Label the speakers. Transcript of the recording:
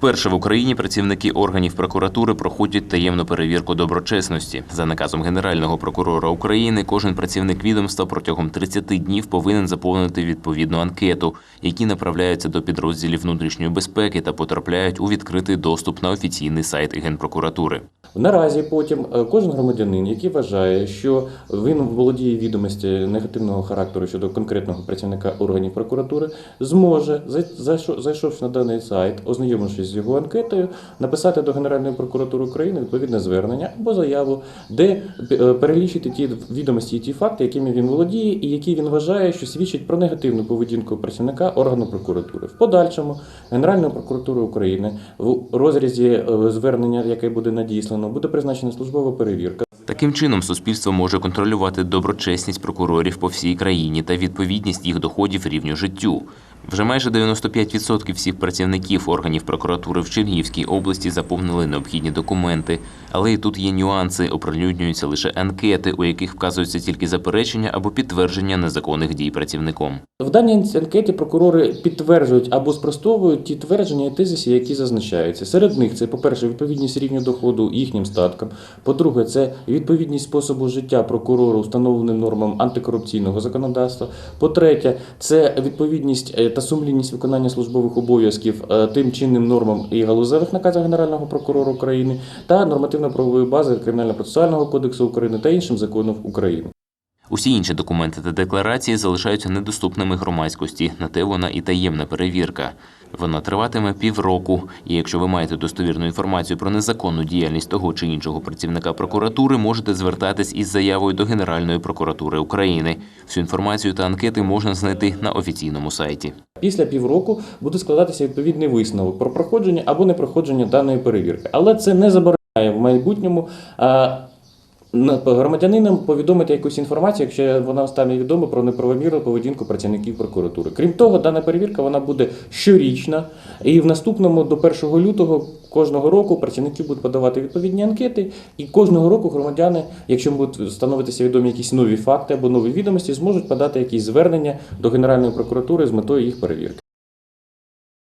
Speaker 1: Вперше в Україні працівники органів прокуратури проходять таємну перевірку доброчесності. За наказом Генерального прокурора України, кожен працівник відомства протягом 30 днів повинен заповнити відповідну анкету, які направляються до підрозділів внутрішньої безпеки та потрапляють у відкритий доступ на офіційний сайт Генпрокуратури.
Speaker 2: Наразі потім е, кожен громадянин, який вважає, що він володіє відомості негативного характеру щодо конкретного працівника органів прокуратури, зможе, зайшов- зайшовши на даний сайт, ознайомившись з його анкетою, написати до Генеральної прокуратури України відповідне звернення або заяву, де е, перелічити ті відомості і ті факти, якими він володіє, і які він вважає, що свідчать про негативну поведінку працівника органу прокуратури. В подальшому Генеральна прокуратура України в розрізі е, звернення, яке буде надіслано, буде призначена службова перевірка.
Speaker 1: Таким чином, суспільство може контролювати доброчесність прокурорів по всій країні та відповідність їх доходів рівню життю. Вже майже 95% всіх працівників органів прокуратури в Чернігівській області заповнили необхідні документи, але і тут є нюанси, оприлюднюються лише анкети, у яких вказуються тільки заперечення або підтвердження незаконних дій працівником.
Speaker 2: В даній анкеті прокурори підтверджують або спростовують ті твердження і тезиси, які зазначаються. Серед них це, по-перше, відповідність рівню доходу їхнім статкам. По-друге, це відповідність способу життя прокурору встановленим нормам антикорупційного законодавства. По-третє, це відповідність е, та сумлінність виконання службових обов'язків е, тим чинним нормам і галузевих наказів Генерального прокурора України та нормативно-правової бази Кримінально-процесуального кодексу України та іншим законом України.
Speaker 1: Усі інші документи та декларації залишаються недоступними громадськості, на те вона і таємна перевірка. Вона триватиме півроку, і якщо ви маєте достовірну інформацію про незаконну діяльність того чи іншого працівника прокуратури, можете звертатись із заявою до Генеральної прокуратури України. Всю інформацію та анкети можна знайти на офіційному сайті.
Speaker 2: Після півроку буде складатися відповідний висновок про проходження або непроходження даної перевірки. Але це не забороняє в майбутньому громадянинам повідомити якусь інформацію, якщо вона стане відома про неправомірну поведінку працівників прокуратури. Крім того, дана перевірка вона буде щорічна, і в наступному до 1 лютого кожного року працівники будуть подавати відповідні анкети, і кожного року громадяни, якщо будуть становитися відомі якісь нові факти або нові відомості, зможуть подати якісь звернення до Генеральної прокуратури з метою їх перевірки.